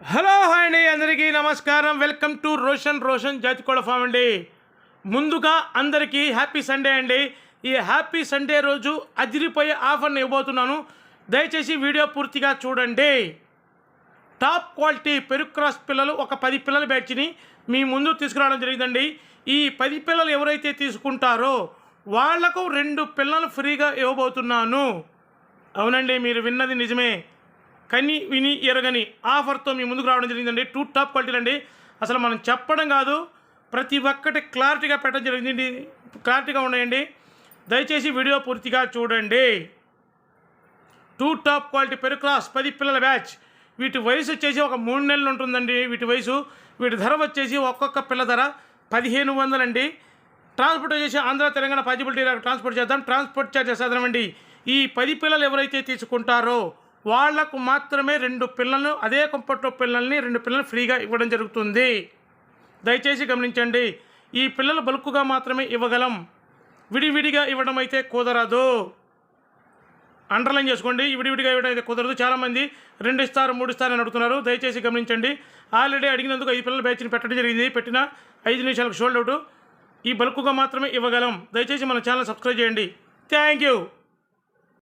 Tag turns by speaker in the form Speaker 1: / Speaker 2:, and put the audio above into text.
Speaker 1: Hello hi అండి. అందరికీ నమస్కారం. Welcome to Roshan Roshan Jathikoda farm అండి. ముందుగా అందరికీ హ్యాపీ సండే అండి. ఈ హ్యాపీ సండే రోజు అదిరిపోయే ఆఫర్ని ఇవ్వబోతున్నాను. దయచేసి వీడియో పూర్తిగా చూడండి. టాప్ క్వాలిటీ పెరుగు క్రాస్ పిల్లలు ఒక పది పిల్లల బ్యాచ్ని మీ ముందు తీసుకురావడం జరిగిందండి. ఈ పది పిల్లలు ఎవరైతే తీసుకుంటారో వాళ్ళకు రెండు పిల్లలు ఫ్రీగా ఇవ్వబోతున్నాను. అవునండి మీరు విన్నది నిజమే. కని విని ఎరగని ఆఫర్తో మీ ముందుకు రావడం జరిగిందండి. టూ టాప్ క్వాలిటీలు అండి అసలు మనం చెప్పడం కాదు ప్రతి ఒక్కటి క్లారిటీగా పెట్టడం జరిగింది క్లారిటీగా ఉన్నాయండి. దయచేసి వీడియో పూర్తిగా చూడండి. టూ టాప్ క్వాలిటీ పెరు క్లాస్ పది పిల్లల బ్యాచ్. వీటి వయసు వచ్చేసి ఒక మూడు నెలలు ఉంటుందండి. వీటి వయసు వీటి ధర వచ్చేసి ఒక్కొక్క పిల్ల ధర పదిహేను వందలండి. ట్రాన్స్పోర్ట్ వచ్చేసి ఆంధ్ర తెలంగాణ పాజిబిలిటీ ట్రాన్స్పోర్ట్ చేద్దాం. ట్రాన్స్పోర్ట్ చార్జెస్ అదనమండి ఈ పది పిల్లలు ఎవరైతే తీసుకుంటారో వాళ్ళకు మాత్రమే రెండు పిల్లలను అదే కుంపట్లో పిల్లల్ని రెండు పిల్లలు ఫ్రీగా ఇవ్వడం జరుగుతుంది. దయచేసి గమనించండి ఈ పిల్లలు బలుకుగా మాత్రమే ఇవ్వగలం. విడివిడిగా ఇవ్వడం అయితే కుదరదు. అండర్లైన్ చేసుకోండి విడివిడిగా ఇవ్వడం అయితే కుదరదు. చాలామంది రెండు ఇస్తారు మూడు ఇస్తారు అని అడుగుతున్నారు. దయచేసి గమనించండి ఆల్రెడీ అడిగినందుకు ఐదు పిల్లల బ్యాచ్ని పెట్టడం జరిగింది. పెట్టిన ఐదు నిమిషాలకు షోల్డ్ అవుట్. ఈ బల్కుగా మాత్రమే ఇవ్వగలం. దయచేసి మన ఛానల్ సబ్స్క్రైబ్ చేయండి. Thank you.